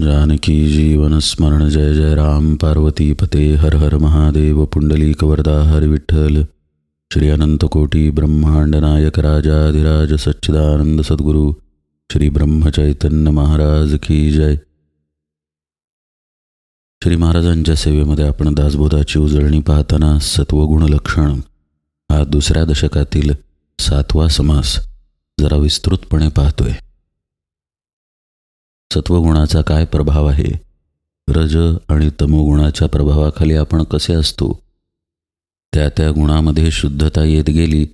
जानकी जीवन स्मरण जय जय राम। पार्वती पते हर हर महादेव। पुंडलिक वरदा हर विठ्ठल। श्री अनंत कोटी ब्रह्मांड नायक राजाधिराज सच्चिदानंद सद्गुरू। श्री ब्रह्मचैतन्य महाराज की जय। श्री महाराजांच्या सेवेमध्ये आपण दासबोधाची उजळणी पाहताना सत्वगुण लक्षण हा दुसऱ्या दशकातील सातवा समास जरा विस्तृतपणे पाहतोय. सत्वगुणाचा काय प्रभाव आहे? रज आणि तमोगुणाच्या प्रभावाखाली आपण कसे असतो? त्या त्या गुणामध्ये शुद्धता येत गेली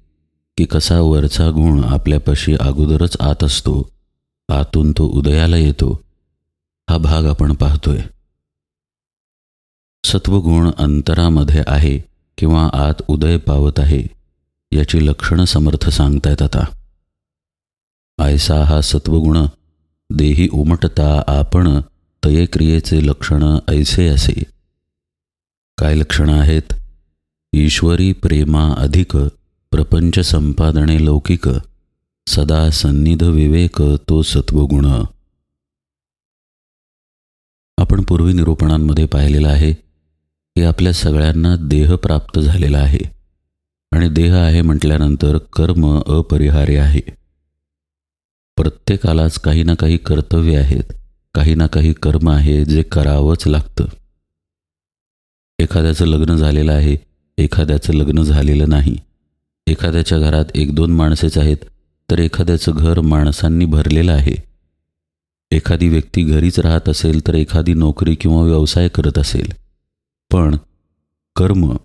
की कसा वरचा गुण आपल्यापाशी अगोदरच आत असतो आतून तो उदयाला येतो. हा भाग आपण पाहतोय. सत्वगुण अंतरामध्ये आहे किंवा आत उदय पावत आहे याची लक्षणं समर्थ सांगतायत आता. आयसा हा सत्वगुण देही उमटता आपण तयक्रियेचे क्रियेचे लक्षण ऐसे असे. काय लक्षणं आहेत? ईश्वरी प्रेमा अधिक प्रपंच संपादने लौकिक सदा सन्निध विवेक तो सत्वगुण. आपण पूर्वी निरूपणांमध्ये पाहिलेलं आहे की आपल्या सगळ्यांना देह प्राप्त झालेला आहे आणि देह आहे म्हटल्यानंतर कर्म अपरिहार्य आहे. प्रत्येकालाच काही ना काही कर्तव्य आहेत काही ना काही कर्म आहे जे करावंच लागतं. एखाद्याचं लग्न झालेलं आहे एखाद्याचं लग्न झालेलं नाही. एखाद्याच्या घरात एक दोन माणसेच आहेत तर एखाद्याचं घर माणसांनी भरलेलं आहे. एखादी व्यक्ती घरीच राहत असेल तर एखादी नोकरी किंवा व्यवसाय करत असेल. पण कर्म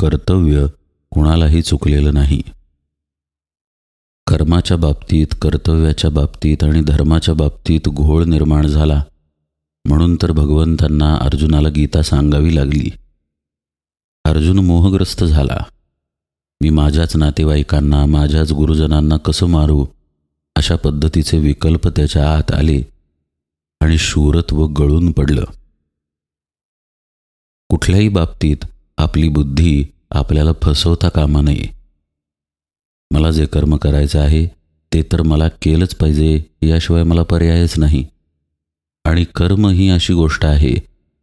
कर्तव्य कुणालाही चुकलेलं नाही. कर्माच्या बाबतीत कर्तव्याच्या बाबतीत आणि धर्माच्या बाबतीत घोळ निर्माण झाला. म्हणून तर भगवंतांना अर्जुनाला गीता सांगावी लागली. अर्जुन मोहग्रस्त झाला. मी माझ्याच नातेवाईकांना माझ्याच गुरुजनांना कसं मारू? अशा पद्धतीचे विकल्प त्याच्या आत आले आणि शूरत्व गळून पडलं. कुठल्याही बाबतीत आपली बुद्धी आपल्याला फसवता कामा नये. मला जे कर्म करायचं आहे ते तर मला केलंच पाहिजे याशिवाय मला पर्यायच नाही. आणि कर्म ही अशी गोष्ट आहे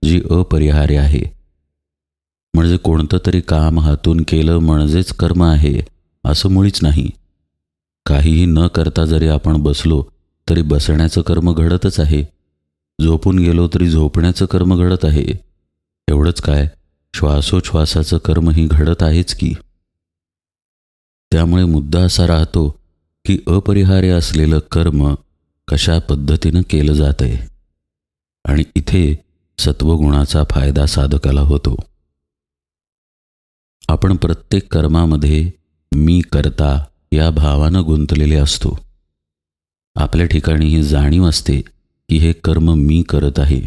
जी अपरिहार्य आहे. म्हणजे कोणतं तरी काम हातून केलं म्हणजेच कर्म आहे असं मुळीच नाही. काहीही न करता जरी आपण बसलो तरी बसण्याचं कर्म घडतच आहे. झोपून गेलो तरी झोपण्याचं कर्म घडत आहे. एवढंच काय श्वासोच्छ्वासाचं कर्मही घडत आहेच की. त्यामुळे मुद्दा असा राहतो की अपरिहार्य असलेलं कर्म कशा पद्धतीनं केलं जात आहे आणि इथे सत्वगुणाचा फायदा साधकाला होतो. आपण प्रत्येक कर्मामध्ये मी करता या भावानं गुंतलेले असतो. आपल्या ठिकाणी ही जाणीव असते की हे कर्म मी करत आहे.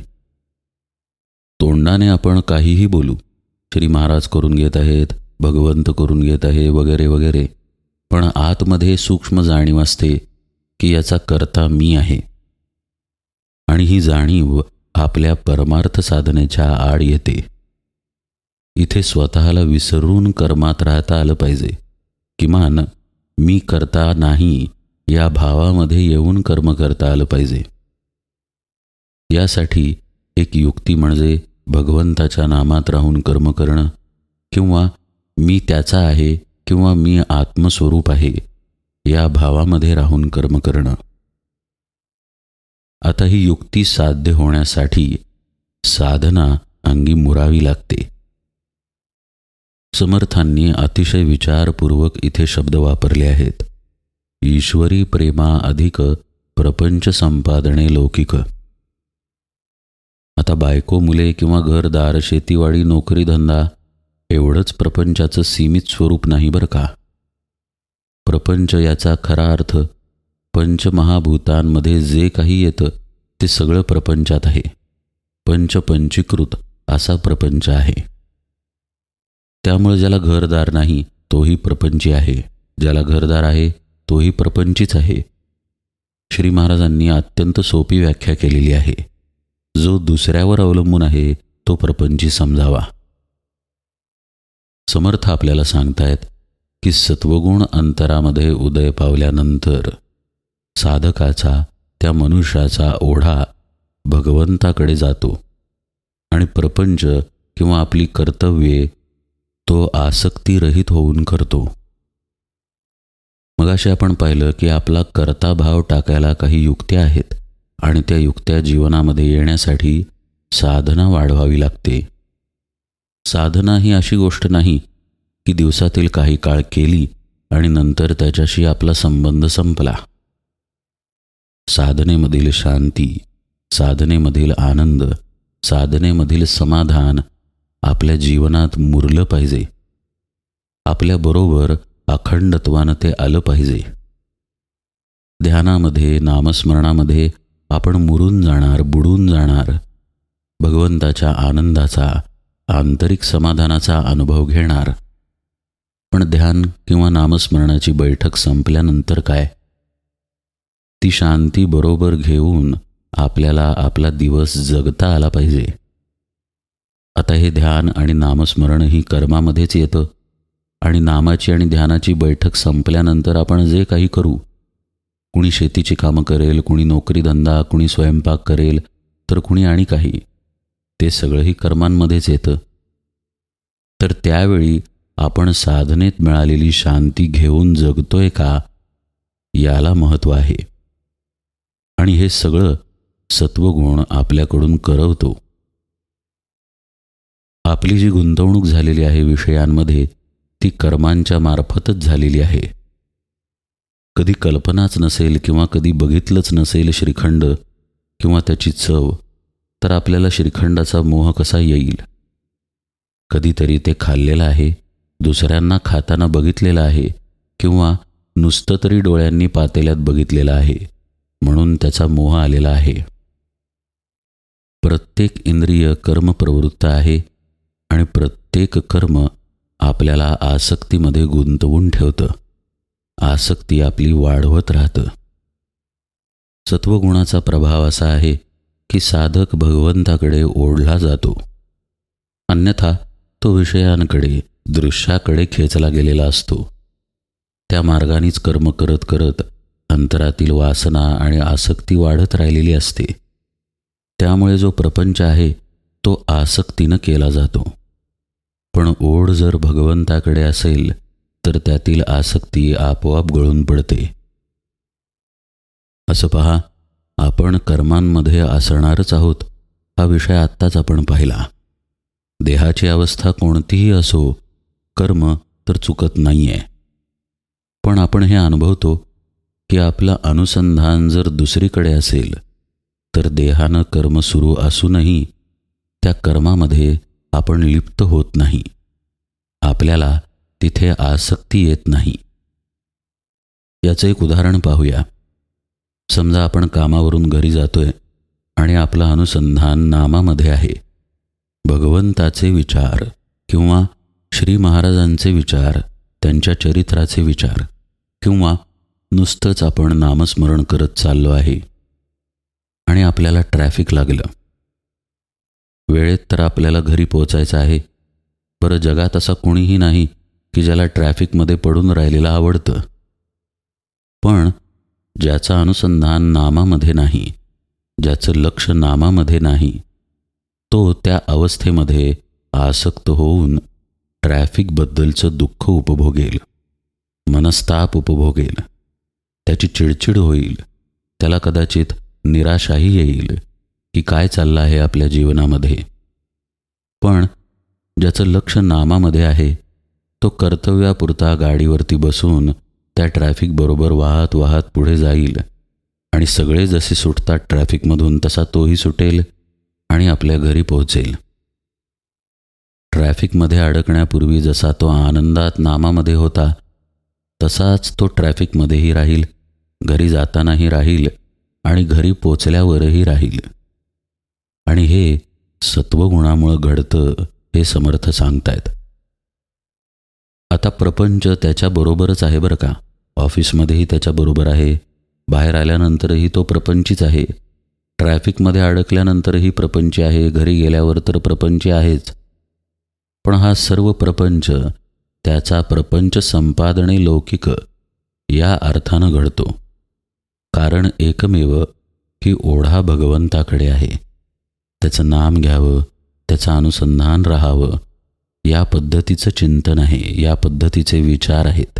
तोंडाने आपण काहीही बोलू श्री महाराज करून घेत आहेत भगवंत करून घेत आहे वगैरे वगैरे. पण आतमध्ये सूक्ष्म जाणीव असते की याचा करता मी आहे. आणि ही जाणीव आपल्या परमार्थ साधनेच्या आड येते. इथे स्वतःला विसरून कर्मात राहता आलं पाहिजे. किमान मी करता नाही या भावामध्ये येऊन कर्म करता आलं पाहिजे. यासाठी एक युक्ती म्हणजे भगवंताच्या नामात राहून कर्म करणं किंवा मी त्याचा आहे किंवा मी आत्मस्वरूप आहे या भावामध्ये राहून कर्म करणं. आता ही युक्ती साध्य होण्यासाठी साधना अंगी मुरावी लागते. समर्थांनी अतिशय विचारपूर्वक इथे शब्द वापरले आहेत. ईश्वरी प्रेमा अधिक प्रपंच संपादने लौकिक. आता बायको मुले किंवा घरदार शेतीवाडी नोकरी धंदा एवढंच प्रपंचाचं सीमित स्वरूप नाही बरं का? प्रपंच याचा खरा अर्थ पंचमहाभूतांमध्ये जे काही येतं ते सगळं प्रपंचात आहे. पंचपंचीकृत असा प्रपंच आहे. त्यामुळे ज्याला घरदार नाही तोही प्रपंची आहे. ज्याला घरदार आहे तोही प्रपंचीच आहे. श्री महाराजांनी अत्यंत सोपी व्याख्या केलेली आहे. जो दुसऱ्यावर अवलंबून आहे तो प्रपंची समजावा. समर्थ आपल्याला सांगतायत की सत्वगुण अंतरामध्ये उदय पावल्यानंतर साधकाचा त्या मनुष्याचा ओढा भगवंताकडे जातो आणि प्रपंच किंवा आपली कर्तव्ये तो आसक्तीरहित होऊन करतो. मगाशी आपण पाहिलं की आपला कर्ता भाव टाकायला काही युक्त्या आहेत आणि त्या युक्त्या जीवनामध्ये येण्यासाठी साधना वाढवावी लागते. साधना ही अशी गोष्ट नाही की दिवसातील काही काळ केली आणि नंतर त्याच्याशी आपला संबंध संपला. साधनेमधील शांती साधनेमधील आनंद साधनेमधील समाधान आपल्या जीवनात मुरलं पाहिजे. आपल्याबरोबर अखंडत्वानं ते आलं पाहिजे. ध्यानामध्ये नामस्मरणामध्ये आपण मुरून जाणार बुडून जाणार. भगवंताच्या आनंदाचा आंतरिक समाधानाचा अनुभव घेणार. पण ध्यान किंवा नामस्मरणाची बैठक संपल्यानंतर काय? ती शांती बरोबर घेऊन आपल्याला आपला दिवस जगता आला पाहिजे. आता हे ध्यान आणि नामस्मरण ही कर्मामध्येच येतं. आणि नामाची आणि ध्यानाची बैठक संपल्यानंतर आपण जे काही करू कुणी शेतीची कामं करेल कुणी नोकरीधंदा कुणी स्वयंपाक करेल तर कुणी आणि काही. ते सगळंही कर्मांमध्येच येतं. तर त्यावेळी आपण साधनेत मिळालेली शांती घेऊन जगतोय का याला महत्त्व आहे. आणि हे सगळं सत्वगुण आपल्याकडून करवतो. आपली जी गुंतवणूक झालेली आहे विषयांमध्ये ती कर्मांच्या मार्फतच झालेली आहे. कधी कल्पनाच नसेल किंवा कधी बघितलंच नसेल श्रीखंड किंवा त्याची चव तर आपल्याला श्रीखंडाचा मोह कसा येईल? कधीतरी ते खाल्लेलं आहे दुसऱ्यांना खाताना बघितलेलं आहे किंवा नुसतं तरी डोळ्यांनी पातेल्यात बघितलेलं आहे म्हणून त्याचा मोह आलेला आहे. प्रत्येक इंद्रिय कर्मप्रवृत्त आहे आणि प्रत्येक कर्म आपल्याला आसक्तीमध्ये गुंतवून ठेवतं. आसक्ती आपली वाढवत राहतं. सत्वगुणाचा प्रभाव असा आहे की साधक भगवंताकडे ओढला जातो. अन्यथा तो विषयांकडे दृश्याकडे खेचला गेलेला असतो. त्या मार्गानेच कर्म करत करत अंतरातील वासना आणि आसक्ती वाढत राहिलेली असते. त्यामुळे जो प्रपंच आहे तो आसक्तीनं केला जातो. पण ओढ जर भगवंताकडे असेल तर त्यातील आसक्ती आपोआप गळून पडते. असं पहा आपण कर्मांमध्ये असणारच आहोत हा विषय आत्ताच आपण पाहिला. देहाची अवस्था कोणतीही असो कर्म तर चुकत नाही आहे पण आपण हे अनुभवतो की आपलं अनुसंधान जर दुसरीकडे असेल तर देहानं कर्म सुरू असूनही त्या कर्मामध्ये आपण लिप्त होत नाही. आपल्याला तिथे आसक्ती येत नाही. याचं एक उदाहरण पाहूया. समजा आपण कामावरून घरी जातोय आणि आपलं अनुसंधान नामामध्ये आहे. भगवंताचे विचार किंवा श्री महाराजांचे विचार त्यांच्या चरित्राचे विचार किंवा नुसतंच आपण नामस्मरण करत चाललो आहे आणि आपल्याला ट्रॅफिक लागलं. वेळेत तर आपल्याला घरी पोचायचं आहे. बरं जगात असा कोणीही नाही की ज्याला ट्रॅफिकमध्ये पडून राहिलेलं आवडतं. पण ज्याचं अनुसंधान नामामध्ये नाही ज्याचं लक्ष नामामध्ये नाही तो त्या अवस्थेमध्ये आसक्त होऊन ट्रॅफिकबद्दलचं दुःख उपभोगेल मनस्ताप उपभोगेल त्याची चिडचिड होईल त्याला कदाचित निराशाही येईल की काय चाललं आहे आपल्या जीवनामध्ये. पण ज्याचं लक्ष नामामध्ये आहे तो कर्तव्यापुरता गाडीवरती बसून त्या ट्रॅफिक बरोबर वाहत वाहत पुढे जाईल. आणि सगळे जसे सुटतात ट्रॅफिकमधून तसा तोही सुटेल आणि आपल्या घरी पोहोचेल. ट्रॅफिकमध्ये अडकण्यापूर्वी जसा तो आनंदात नामामध्ये होता तसाच तो ट्रॅफिकमध्येही राहील. घरी जातानाही राहील आणि घरी पोचल्यावरही राहील. आणि हे सत्वगुणामुळं घडतं हे समर्थ सांगतायत. आता प्रपंच त्याच्याबरोबरच आहे बरं का? ऑफिसमध्येही त्याच्याबरोबर आहे. बाहेर आल्यानंतरही तो प्रपंचीच आहे. ट्रॅफिकमध्ये अडकल्यानंतरही प्रपंच आहे. घरी गेल्यावर तर प्रपंच आहेच. पण हा सर्व प्रपंच त्याचा प्रपंच संपादने लौकिक या अर्थानं घडतो. कारण एकमेव की ओढा भगवंताकडे आहे. त्याचं नाम घ्यावं त्याचं अनुसंधान राहावं या पद्धतीचं चिंतन आहे या पद्धतीचे विचार आहेत.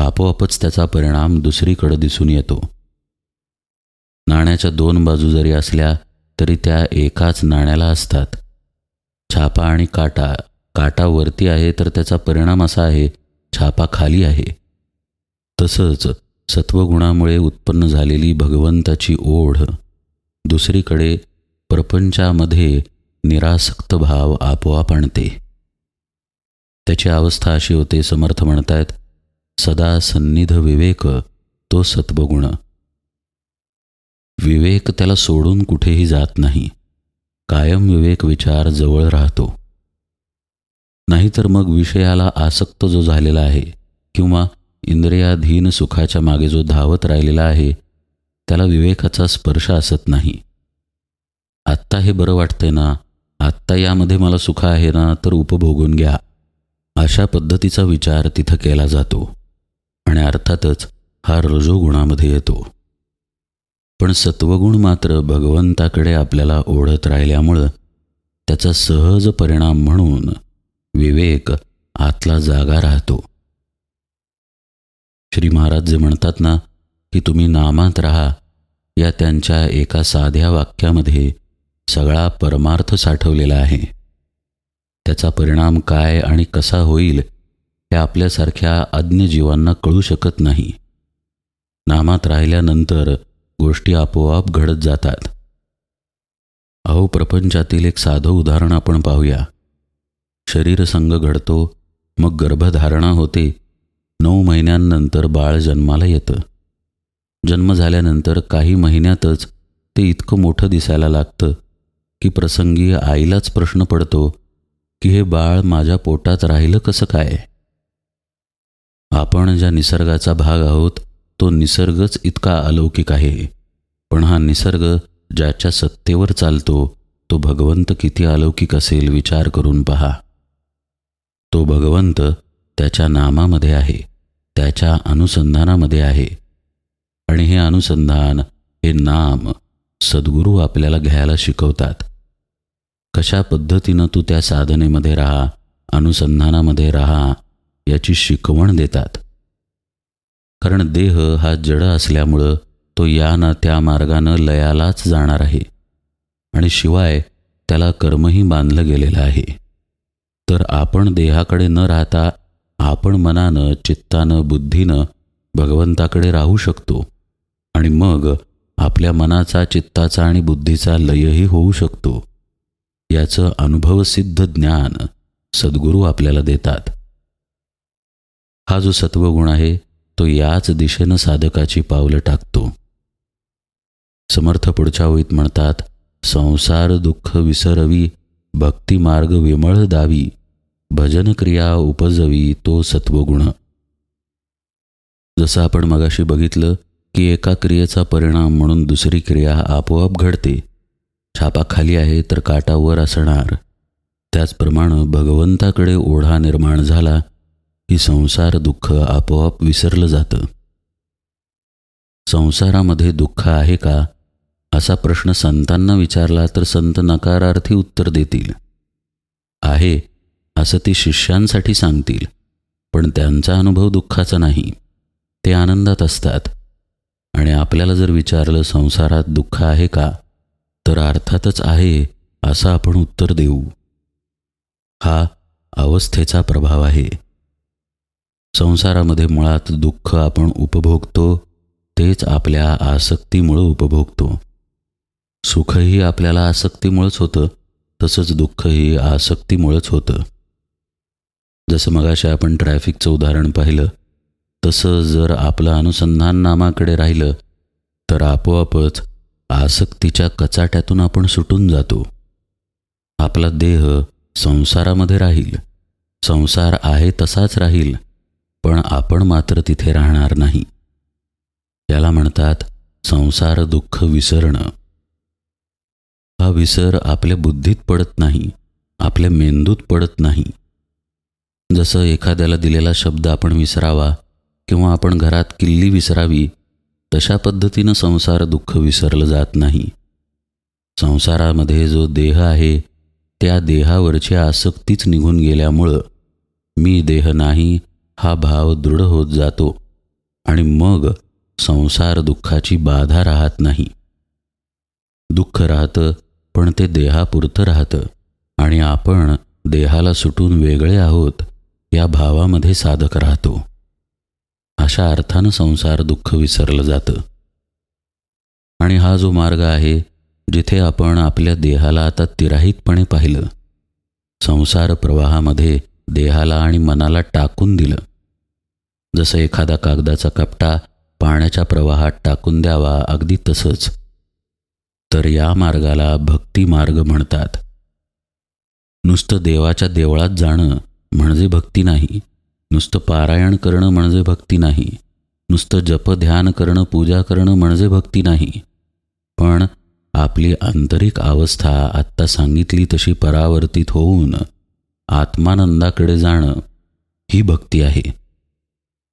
आपोआपच त्याचा परिणाम दुसरीकडे दिसून येतो. नाण्याच्या दोन बाजू जरी असल्या तरी त्या एकाच नाण्याला असतात. छापा आणि काटा काटा वरती आहे तर त्याचा परिणाम असा आहे छापा खाली आहे. तसंच सत्वगुणामुळे उत्पन्न झालेली भगवंताची ओढ दुसरीकडे प्रपंचामध्ये निरासक्त भाव आपोआप आणते. त्याची अवस्था अशी होते समर्थ म्हणतायत सदा सन्निध विवेक तो सत्वगुण विवेक त्याला सोडून कुठेही जात नाही. कायम विवेक विचार जवळ राहतो. नाहीतर मग विषयाला आसक्त जो झालेला आहे किंवा इंद्रियाधीन सुखाच्या मागे जो धावत राहिलेला आहे त्याला विवेकाचा स्पर्श असत नाही. आत्ता हे बरं वाटतंय ना? आत्ता यामध्ये मला सुख आहे ना? तर उपभोगून घ्या. अशा पद्धतीचा विचार तिथं केला जातो. आणि अर्थातच हा रजोगुणामध्ये येतो. पण सत्वगुण मात्र भगवंताकडे आपल्याला ओढत राहिल्यामुळं त्याचा सहज परिणाम म्हणून विवेक आतला जागा राहतो. श्री महाराज जे म्हणतात ना की तुम्ही नामात राहा या त्यांच्या एका साध्या वाक्यामध्ये सगळा परमार्थ साठवलेला आहे. त्याचा परिणाम काय आणि कसा होईल हे आपल्यासारख्या अज्ञ जीवांना कळू शकत नाही. नामात राहिल्यानंतर गोष्टी आपोआप घडत जातात. अहो प्रपंचातील एक साधं उदाहरण आपण पाहूया. शरीरसंग घडतो मग गर्भधारणा होते नऊ महिन्यांनंतर बाळ जन्माला येतं. जन्म झाल्यानंतर काही महिन्यातच ते इतकं मोठं दिसायला लागतं की प्रसंगी आईलाच प्रश्न पडतो की हे बाळ माझ्या पोटात राहिलं कसं काय? आपण ज्या निसर्गाचा भाग आहोत तो निसर्गच इतका अलौकिक आहे. पण हा निसर्ग ज्याच्या सत्तेवर चालतो तो भगवंत किती अलौकिक असेल विचार करून पहा. तो भगवंत त्याच्या नामामध्ये आहे त्याच्या अनुसंधानामध्ये आहे. आणि हे अनुसंधान हे नाम सद्गुरू आपल्याला घ्यायला शिकवतात. कशा पद्धतीनं तू त्या साधनेमध्ये राहा अनुसंधानामध्ये राहा याची शिकवण देतात. कारण देह हा जड असल्यामुळं तो या ना त्या मार्गानं लयालाच जाणार आहे. आणि शिवाय त्याला कर्मही बांधलं गेलेलं आहे. तर आपण देहाकडे न राहता आपण मनानं चित्तानं बुद्धीनं भगवंताकडे राहू शकतो. आणि मग आपल्या मनाचा चित्ताचा आणि बुद्धीचा लयही होऊ शकतो. याचं अनुभवसिद्ध ज्ञान सद्गुरू आपल्याला देतात. हा जो सत्वगुण आहे तो याच दिशेनं साधकाची पावलं टाकतो. समर्थ पुढच्या ओळीत म्हणतात संसार दुःख विसरवी भक्तिमार्ग विमळ दावी भजन क्रिया उपजवी तो सत्वगुण. जसं आपण मगाशी बघितलं की एका क्रियेचा परिणाम म्हणून दुसरी क्रिया आपोआप घडते. छापा खाली आहे तर काटावर असणार. त्याचप्रमाणे भगवंताकडे ओढा निर्माण झाला की संसार दुःख आपोआप विसरलं जातं. संसारामध्ये दुःख आहे का? असा प्रश्न संतांना विचारला तर संत नकारार्थी उत्तर देतील. आहे असं ते शिष्यांसाठी सांगतील पण त्यांचा अनुभव दुःखाचा नाही. ते आनंदात असतात. आणि आपल्याला जर विचारलं संसारात दुःख आहे का? तर अर्थातच आहे असं आपण उत्तर देऊ. हा अवस्थेचा प्रभाव आहे. संसारामध्ये मुळात दुःख आपण उपभोगतो तेच आपल्या आसक्तीमुळं उपभोगतो. सुखही आपल्याला आसक्तीमुळंच होतं तसंच दुःखही आसक्तीमुळंच होतं. जसं मगाशी आपण ट्रॅफिकचं उदाहरण पाहिलं तसं जर आपलं अनुसंधान नामाकडे राहिलं तर आपोआपच आसक्तीच्या कचाट्यातून आपण सुटून जातो. आपला देह संसारामध्ये राहील संसार आहे तसाच राहील पण आपण मात्र तिथे राहणार नाही. याला म्हणतात संसार दुःख विसरणं. हा विसर आपल्या बुद्धीत पडत नाही आपल्या मेंदूत पडत नाही. जसं एखाद्याला दिलेला शब्द आपण विसरावा किंवा आपण घरात किल्ली विसरावी तशा पद्धतीनं संसार दुःख विसरलं जात नाही. संसारामध्ये जो देह आहे त्या देहावरची आसक्तीच निघून गेल्यामुळं मी देह नाही हा भाव दृढ होत जातो आणि मग संसार दुःखाची बाधा राहत नाही. दुःख राहतं पण ते देहापुरतं राहतं आणि आपण देहाला सुटून वेगळे आहोत या भावामध्ये साधक राहतो. अशा अर्थानं संसार दुःख विसरलं जातं. आणि हा जो मार्ग आहे जिथे आपण आपल्या देहाला आता तिराहितपणे पाहिलं संसार प्रवाहामध्ये देहाला आणि मनाला टाकून दिलं जसं एखादा कागदाचा कपटा पाण्याच्या प्रवाहात टाकून द्यावा अगदी तसंच. तर या मार्गाला भक्ती मार्ग म्हणतात. नुसतं देवाच्या देवळात जाणं म्हणजे भक्ती नाही. नुसतं पारायण करणं म्हणजे भक्ती नाही. नुसतं जप ध्यान करणं पूजा करणं म्हणजे भक्ती नाही. पण आपली आंतरिक अवस्था आत्ता सांगितली तशी परावर्तित होऊन आत्मानंदाकडे जाणं ही भक्ती आहे.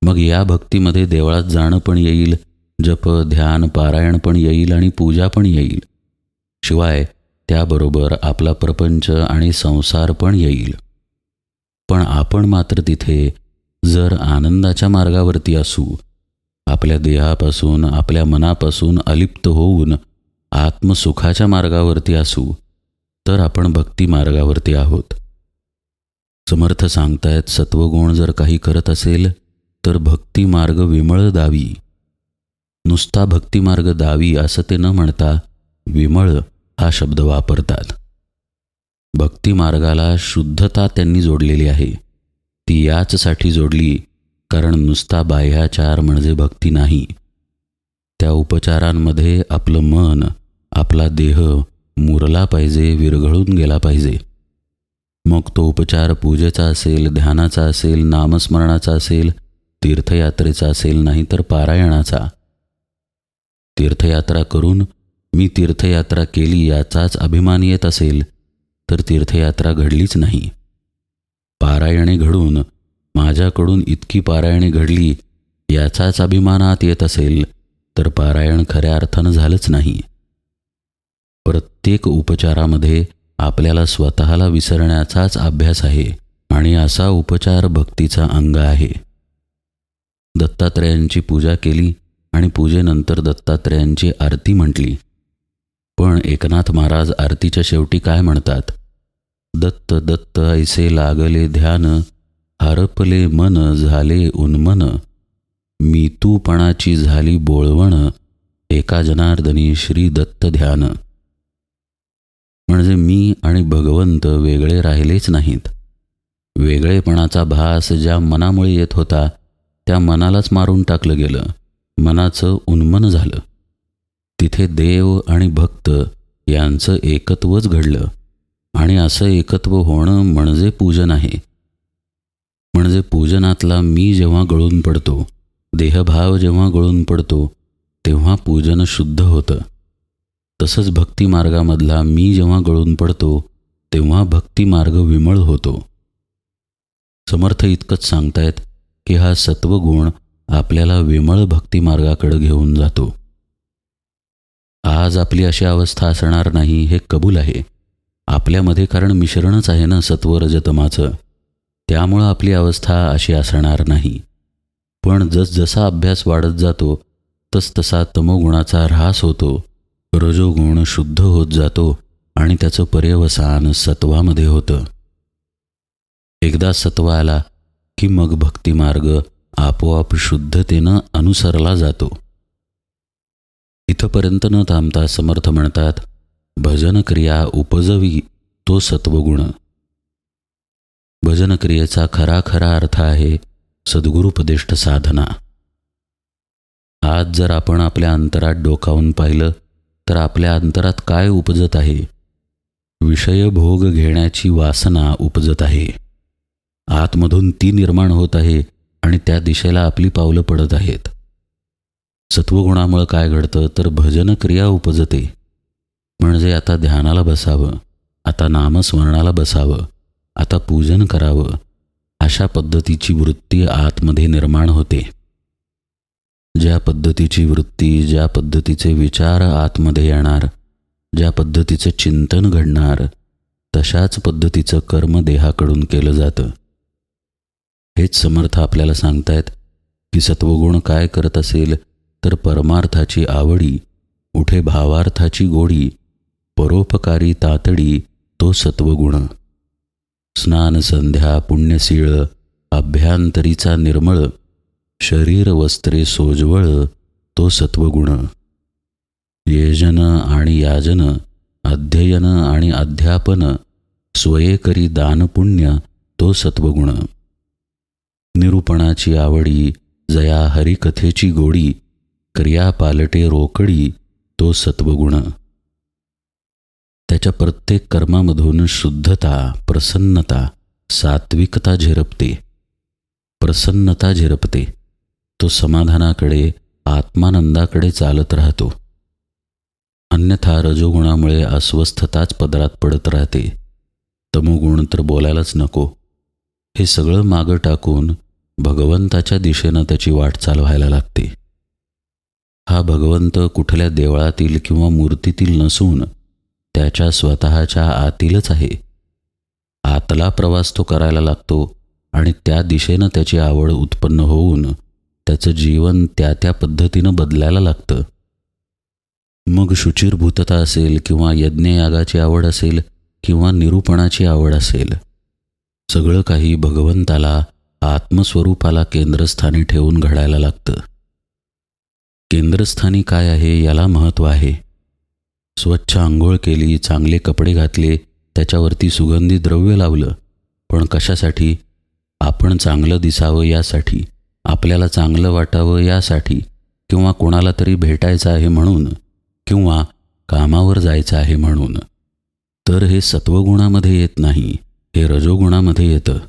मग या भक्तीमध्ये देवळात जाणं पण येईल जप ध्यान पारायण पण येईल आणि पूजा पण येईल. शिवाय त्याबरोबर आपला प्रपंच आणि संसार पण येईल. पण आपण मात्र तिथे जर आनंदाच्या मार्गावरती असू आपल्या देहापासून आपल्या मनापासून अलिप्त होऊन आत्मसुखाच्या मार्गावरती असू तर आपण भक्ती मार्गावरती आहोत. समर्थ सांगतायत सत्वगुण जर काही करत असेल तर भक्तिमार्ग विमळ दावी. नुसता भक्तिमार्ग दावी असं ते न म्हणता विमळ हा शब्द वापरतात. भक्तिमार्गाला शुद्धता त्यांनी जोडलेली आहे. ती याचसाठी जोडली कारण नुसता बाह्याचार म्हणजे भक्ती नाही. त्या उपचारांमध्ये आपलं मन आपला देह मुरला पाहिजे विरघळून गेला पाहिजे. मग तो उपचार पूजेचा असेल ध्यानाचा असेल नामस्मरणाचा असेल तीर्थयात्रेचा असेल नाही तर पारायणाचा. तीर्थयात्रा करून मी तीर्थयात्रा केली याचाच अभिमान येत असेल तर तीर्थयात्रा घडलीच नाही. पारायणे घडून माझ्याकडून इतकी पारायणे घडली याचाच अभिमानात येत असेल तर पारायण खऱ्या अर्थानं झालंच नाही. प्रत्येक उपचारामध्ये आपल्याला स्वतःला विसरण्याचाच अभ्यास आहे आणि असा उपचार भक्तीचा अंग आहे. दत्तात्रयांची पूजा केली आणि पूजेनंतर दत्तात्रयांची आरती म्हटली. पण एकनाथ महाराज आरतीच्या शेवटी काय म्हणतात? दत्त दत्त ऐसे लागले ध्यान हरपले मन झाले उन्मन. मी तूपणाची झाली बोळवण एका जनार्दनी श्री दत्त ध्यान. म्हणजे मी आणि भगवंत वेगळे राहिलेच नाहीत. वेगळेपणाचा भास ज्या मनामुळे येत होता त्या मनालाच मारून टाकलं गेलं. मनाचं उन्मन झालं. तिथे देव आणि भक्त यांचं एकत्वच घडलं. आणि असं एकत्व होणं म्हणजे पूजन आहे. म्हणजे पूजनातला मी जेव्हा गळून पडतो देहभाव जेव्हा गळून पडतो तेव्हा पूजन शुद्ध होतं. तसंच भक्तिमार्गामधला मी जेव्हा गळून पडतो तेव्हा भक्तिमार्ग विमळ होतो. समर्थ इतकंच सांगतायत की हा सत्वगुण आपल्याला विमळ भक्तिमार्गाकडे घेऊन जातो. आज आपली अशी अवस्था असणार नाही हे कबूल आहे. आपल्यामध्ये कारण मिश्रणच आहे ना सत्व रजतमाचं. त्यामुळं आपली अवस्था अशी असणार नाही. पण जसजसा अभ्यास वाढत जातो तसतसा तमोगुणाचा ऱ्हास होतो. रजोगुण शुद्ध होत जातो आणि त्याचं पर्यवसान सत्वामध्ये होतं. एकदा सत्व आला की मग भक्तिमार्ग आपोआप शुद्धतेनं अनुसरला जातो. इथंपर्यंत न थांबता समर्थ म्हणतात भजनक्रिया उपजवी तो सत्वगुण. भजनक्रियेचा खरा खरा अर्थ आहे सद्गुरुपदिष्ट साधना. आज जर आपण आपल्या अंतरात डोकावून पाहिलं तर आपल्या अंतरात काय उपजत आहे? विषय भोग घेण्याची वासना उपजत आहे. आतमधून ती निर्माण होत आहे आणि त्या दिशेला आपली पावलं पडत आहेत. सत्वगुणामुळं काय घडतं तर भजन क्रिया उपजते. म्हणजे आता ध्यानाला बसावं आता नामस्मरणाला बसावं आता पूजन करावं अशा पद्धतीची वृत्ती आतमध्ये निर्माण होते. ज्या पद्धतीची वृत्ती ज्या पद्धतीचे विचार आतमध्ये येणार ज्या पद्धतीचं चिंतन घडणार तशाच पद्धतीचं कर्म देहाकडून केलं जातं. हेच समर्थ आपल्याला सांगतायत की सत्वगुण काय करत असेल तर परमार्थाची आवडी उठे भावार्थाची गोडी परोपकारी तातडी तो सत्वगुण. स्नान संध्या पुण्यशीळ अभ्यांतरीचा निर्मळ शरीर वस्त्रे सोजवळ तो सत्वगुण. येजन आणि याजन अध्ययन आणि अध्यापन स्वयेकरी दानपुण्य तो सत्वगुण. निरूपणाची आवडी जया हरिकथेची गोडी क्रिया पालटे रोकडी तो सत्वगुण. त्याच्या प्रत्येक कर्मामधून शुद्धता प्रसन्नता सात्विकता झिरपते. प्रसन्नता झिरपते. तो समाधानाकडे आत्मानंदाकडे चालत राहतो. अन्यथा रजोगुणामुळे अस्वस्थताच पदरात पडत राहते. तमोगुण तर बोलायलाच नको. हे सगळं मागं टाकून भगवंताच्या दिशेनं त्याची वाटचाल व्हायला लागते. हा भगवंत कुठल्या देवळातील किंवा मूर्तीतील नसून त्याच्या स्वतःच्या आतीलच आहे. आतला प्रवास तो करायला लागतो आणि त्या दिशेनं त्याची आवड उत्पन्न होऊन त्याचं जीवन त्या त्या पद्धतीनं बदलायला लागतं. मग शुचिरभूतता असेल किंवा यज्ञयागाची आवड असेल किंवा निरूपणाची आवड असेल सगळं काही भगवंताला आत्मस्वरूपाला केंद्रस्थानी ठेवून घडायला लागतं. केंद्रस्थानी काय आहे याला महत्त्व आहे. स्वच्छ आंघोळ केली चांगले कपडे घातले त्याच्यावरती सुगंधी द्रव्य लावलं. पण कशासाठी? आपण चांगलं दिसावं यासाठी आपल्याला चांगलं वाटावं यासाठी किंवा कोणाला तरी भेटायचं आहे म्हणून किंवा कामावर जायचं आहे म्हणून. तर हे सत्वगुणामध्ये येत नाही हे रजोगुणामध्ये येतं.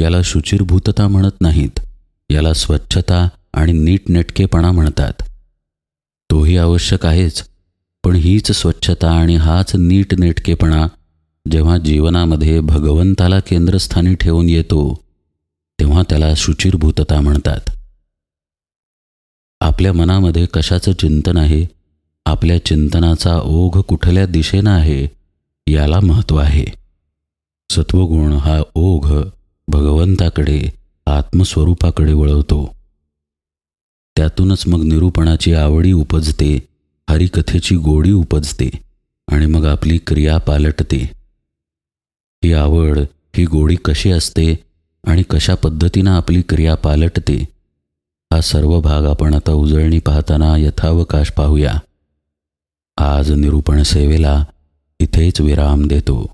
याला शुचिरभूतता म्हणत नाहीत. याला स्वच्छता आणि नीटनेटकेपणा म्हणतात. तोही आवश्यक आहेच पण हीच स्वच्छता आणि हाच नीटनेटकेपणा जेव्हा जीवनामध्ये भगवंताला केंद्रस्थानी ठेवून येतो तेव्हा त्याला शुचिरभूतता म्हणतात. आपल्या मनामध्ये कशाचं चिंतन आहे? आपल्या चिंतनाचा ओघ कुठल्या दिशेनं आहे? याला महत्त्व आहे. सत्वगुण हा ओघ भगवंताकडे आत्मस्वरूपाकडे वळवतो. त्यातूनच मग निरूपणाची आवडी उपजते हरिकथेची गोडी उपजते आणि मग आपली क्रिया पालटते. ही आवड ही गोडी कशी असते आणि कशा पद्धतीनं आपली क्रिया पालटते हा सर्व भाग आपण आता उजळणी पाहताना यथावकाश पाहूया. आज निरूपण सेवेला इथेच विराम देतो.